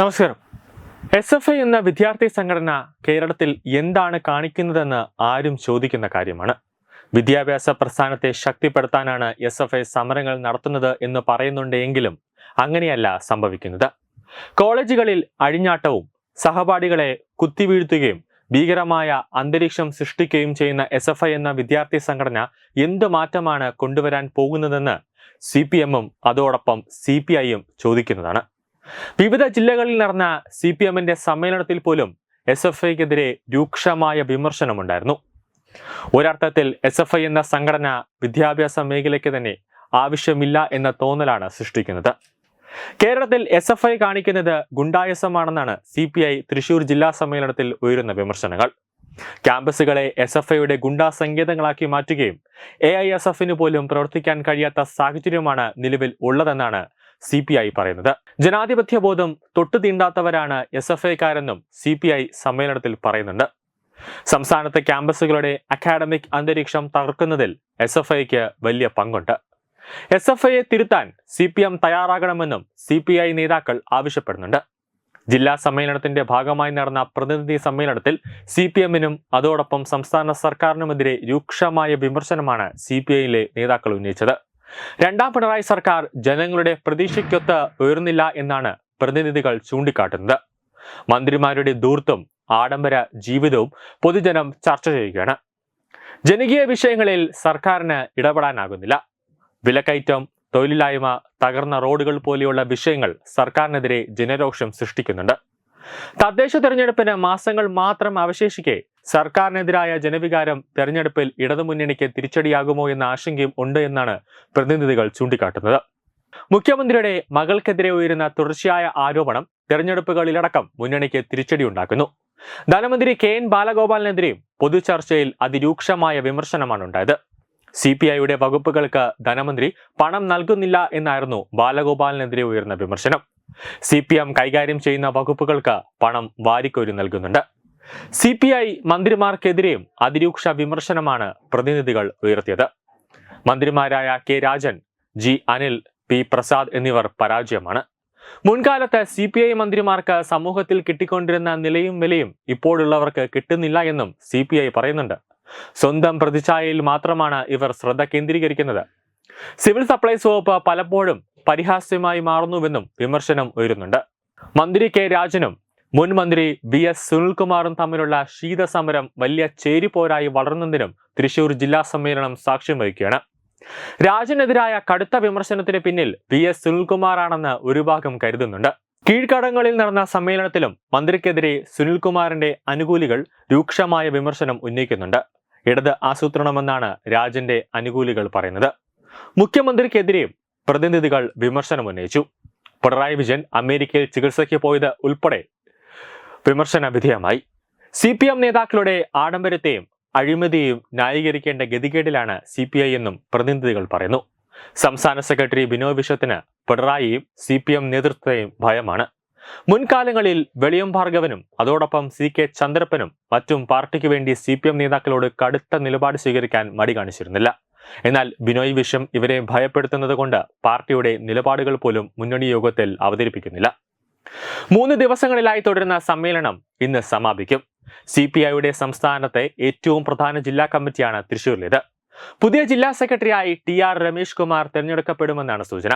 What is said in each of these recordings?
നമസ്കാരം. S F I എന്ന വിദ്യാർത്ഥി സംഘടന കേരളത്തിൽ എന്താണ് കാണിക്കുന്നതെന്ന് ആരും ചോദിക്കുന്ന കാര്യമാണ്. വിദ്യാഭ്യാസ പ്രസ്ഥാനത്തെ ശക്തിപ്പെടുത്താനാണ് എസ് എഫ് ഐ സമരങ്ങൾ നടത്തുന്നത് എന്ന് പറയുന്നുണ്ടെങ്കിലും അങ്ങനെയല്ല സംഭവിക്കുന്നത്. കോളേജുകളിൽ അഴിഞ്ഞാട്ടവും സഹപാഠികളെ കുത്തിവീഴ്ത്തുകയും ഭീകരമായ അന്തരീക്ഷം സൃഷ്ടിക്കുകയും ചെയ്യുന്ന എസ് എഫ് ഐ എന്ന വിദ്യാർത്ഥി സംഘടന എന്ത് മാറ്റമാണ് കൊണ്ടുവരാൻ പോകുന്നതെന്ന് സി പി എമ്മും അതോടൊപ്പം സി പി ഐയും ചോദിക്കുന്നതാണ്. വിവിധ ജില്ലകളിൽ നടന്ന സി പി എമ്മിന്റെ സമ്മേളനത്തിൽ പോലും എസ് എഫ് ഐക്കെതിരെ രൂക്ഷമായ വിമർശനമുണ്ടായിരുന്നു. ഒരർത്ഥത്തിൽ എസ് എഫ് ഐ എന്ന സംഘടന വിദ്യാഭ്യാസ മേഖലയ്ക്ക് തന്നെ ആവശ്യമില്ല എന്ന തോന്നലാണ് സൃഷ്ടിക്കുന്നത്. കേരളത്തിൽ എസ് എഫ് ഐ കാണിക്കുന്നത് ഗുണ്ടായസമാണെന്നാണ് സി പി ഐ തൃശൂർ ജില്ലാ സമ്മേളനത്തിൽ ഉയരുന്ന വിമർശനങ്ങൾ. ക്യാമ്പസുകളെ എസ് എഫ് ഐയുടെ ഗുണ്ടാ സങ്കേതങ്ങളാക്കി മാറ്റുകയും എ ഐ എസ് എഫിന് പോലും പ്രവർത്തിക്കാൻ കഴിയാത്ത സാഹചര്യമാണ് നിലവിൽ ഉള്ളതെന്നാണ് സി പി ഐ പറയുന്നത്. ജനാധിപത്യ ബോധം തൊട്ടു തീണ്ടാത്തവരാണ് എസ് എഫ് ഐക്കാരെന്നും സി പി ഐ സമ്മേളനത്തിൽ പറയുന്നുണ്ട്. സംസ്ഥാനത്തെ ക്യാമ്പസുകളുടെ അക്കാഡമിക് അന്തരീക്ഷം തകർക്കുന്നതിൽ എസ് എഫ് ഐക്ക് വലിയ പങ്കുണ്ട്. എസ് എഫ് ഐയെ തിരുത്താൻ സി പി എം തയ്യാറാകണമെന്നും സി പി ഐ നേതാക്കൾ ആവശ്യപ്പെടുന്നുണ്ട്. ജില്ലാ സമ്മേളനത്തിന്റെ ഭാഗമായി നടന്ന പ്രതിനിധി സമ്മേളനത്തിൽ സി പി എമ്മിനും അതോടൊപ്പം സംസ്ഥാന സർക്കാരിനുമെതിരെ രൂക്ഷമായ വിമർശനമാണ് സി പി ഐയിലെ നേതാക്കൾ ഉന്നയിച്ചത്. രണ്ടാം പിണറായി സർക്കാർ ജനങ്ങളുടെ പ്രതീക്ഷയ്ക്കൊത്ത് ഉയർന്നില്ല എന്നാണ് പ്രതിനിധികൾ ചൂണ്ടിക്കാട്ടുന്നത്. മന്ത്രിമാരുടെ ദൂർത്തും ആഡംബര ജീവിതവും പൊതുജനം ചർച്ച ചെയ്യുകയാണ്. ജനകീയ വിഷയങ്ങളിൽ സർക്കാരിന് ഇടപെടാനാകുന്നില്ല. വിലക്കയറ്റം തൊഴിലില്ലായ്മ തകർന്ന റോഡുകൾ പോലെയുള്ള വിഷയങ്ങൾ സർക്കാരിനെതിരെ ജനരോഷം സൃഷ്ടിക്കുന്നുണ്ട്. തദ്ദേശ തെരഞ്ഞെടുപ്പിന് മാസങ്ങൾ മാത്രം അവശേഷിക്കെ സർക്കാരിനെതിരായ ജനവികാരം തെരഞ്ഞെടുപ്പിൽ ഇടതുമുന്നണിക്ക് തിരിച്ചടിയാകുമോ എന്ന ആശങ്കയും ഉണ്ട് എന്നാണ് പ്രതിനിധികൾ ചൂണ്ടിക്കാട്ടുന്നത്. മുഖ്യമന്ത്രിയുടെ മകൾക്കെതിരെ ഉയരുന്ന തുടർച്ചയായ ആരോപണം തെരഞ്ഞെടുപ്പുകളിലടക്കം മുന്നണിക്ക് തിരിച്ചടിയുണ്ടാക്കുന്നു. ധനമന്ത്രി കെ എൻ ബാലഗോപാലിനെതിരെയും പൊതുചർച്ചയിൽ അതിരൂക്ഷമായ വിമർശനമാണ് ഉണ്ടായത്. സി പി ഐയുടെ വകുപ്പുകൾക്ക് ധനമന്ത്രി പണം നൽകുന്നില്ല എന്നായിരുന്നു ബാലഗോപാലിനെതിരെ ഉയർന്ന വിമർശനം. സി പി എം കൈകാര്യം ചെയ്യുന്ന വകുപ്പുകൾക്ക് പണം വാരിക്കോരി നൽകുന്നുണ്ട്. സി പി ഐ മന്ത്രിമാർക്കെതിരെയും അതിരൂക്ഷ വിമർശനമാണ് പ്രതിനിധികൾ ഉയർത്തിയത്. മന്ത്രിമാരായ K Rajan G Anil P Prasad എന്നിവർ പരാജയമാണ്. മുൻകാലത്ത് സി പി ഐ മന്ത്രിമാർക്ക് സമൂഹത്തിൽ കിട്ടിക്കൊണ്ടിരുന്ന നിലയും വിലയും ഇപ്പോഴുള്ളവർക്ക് കിട്ടുന്നില്ല എന്നും സി പി ഐ പറയുന്നുണ്ട്. സ്വന്തം പ്രതിച്ഛായയിൽ മാത്രമാണ് ഇവർ ശ്രദ്ധ കേന്ദ്രീകരിക്കുന്നത്. സിവിൽ സപ്ലൈസ് വകുപ്പ് പലപ്പോഴും പരിഹാസ്യമായി മാറുന്നുവെന്നും വിമർശനം ഉയരുന്നുണ്ട്. മന്ത്രി കെ രാജനും മുൻ മന്ത്രി വി എസ് സുനിൽകുമാറും തമ്മിലുള്ള ശീതസമരം വലിയ ചേരിപ്പോരായി വളർന്നതിനും തൃശൂർ ജില്ലാ സമ്മേളനം സാക്ഷ്യം വഹിക്കുകയാണ്. രാജനെതിരായ കടുത്ത വിമർശനത്തിന് പിന്നിൽ വി എസ് സുനിൽകുമാറാണെന്ന് ഒരു ഭാഗം കരുതുന്നുണ്ട്. കീഴ്ക്കടങ്ങളിൽ നടന്ന സമ്മേളനത്തിലും മന്ത്രിക്കെതിരെ സുനിൽകുമാറിന്റെ അനുകൂലികൾ രൂക്ഷമായ വിമർശനം ഉന്നയിക്കുന്നുണ്ട്. ഇടത് ആസൂത്രണമെന്നാണ് രാജന്റെ അനുകൂലികൾ പറയുന്നത്. മുഖ്യമന്ത്രിക്കെതിരെയും പ്രതിനിധികൾ വിമർശനം ഉന്നയിച്ചു. പിണറായി വിജയൻ അമേരിക്കയിൽ ചികിത്സയ്ക്ക് പോയത് ഉൾപ്പെടെ വിമർശന വിധേയമായി സി പി എം നേതാക്കളുടെ ആഡംബരത്തെയും അഴിമതിയെയും ന്യായീകരിക്കേണ്ട ഗതികേടിലാണ് സി പി ഐ എന്നും പ്രതിനിധികൾ പറയുന്നു. സംസ്ഥാന സെക്രട്ടറി ബിനോയ് വിശ്വത്തിന് പിണറായിയും സി പി എം നേതൃത്വത്തെയും ഭയമാണ്. മുൻകാലങ്ങളിൽ വെളിയം ഭാർഗവനും അതോടൊപ്പം സി കെ ചന്ദ്രപ്പനും മറ്റും പാർട്ടിക്ക് വേണ്ടി സി പി എം നേതാക്കളോട് കടുത്ത നിലപാട് സ്വീകരിക്കാൻ മടി കാണിച്ചിരുന്നില്ല. എന്നാൽ ബിനോയ് വിശ്വം ഇവരെ ഭയപ്പെടുത്തുന്നത് കൊണ്ട് പാർട്ടിയുടെ നിലപാടുകൾ പോലും മുന്നണി യോഗത്തിൽ അവതരിപ്പിക്കുന്നില്ല. മൂന്ന് ദിവസങ്ങളിലായി തുടരുന്ന സമ്മേളനം ഇന്ന് സമാപിക്കും. സി പി ഐയുടെ സംസ്ഥാനത്തെ ഏറ്റവും പ്രധാന ജില്ലാ കമ്മിറ്റിയാണ് തൃശൂരിലേത് പുതിയ ജില്ലാ സെക്രട്ടറിയായി ടി ആർ രമേഷ് കുമാർ തിരഞ്ഞെടുക്കപ്പെടുമെന്നാണ് സൂചന.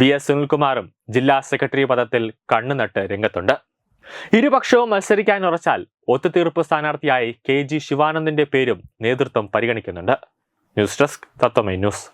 വി എസ് സുനിൽകുമാറും ജില്ലാ സെക്രട്ടറി പദത്തിൽ കണ്ണുനട്ട് രംഗത്തുണ്ട്. ഇരുപക്ഷവും മത്സരിക്കാൻ ഉറച്ചാൽ ഒത്തുതീർപ്പ് സ്ഥാനാർത്ഥിയായി കെ ജി ശിവാനന്ദിന്റെ പേരും നേതൃത്വം പരിഗണിക്കുന്നുണ്ട്. News desk Tatwamayi news.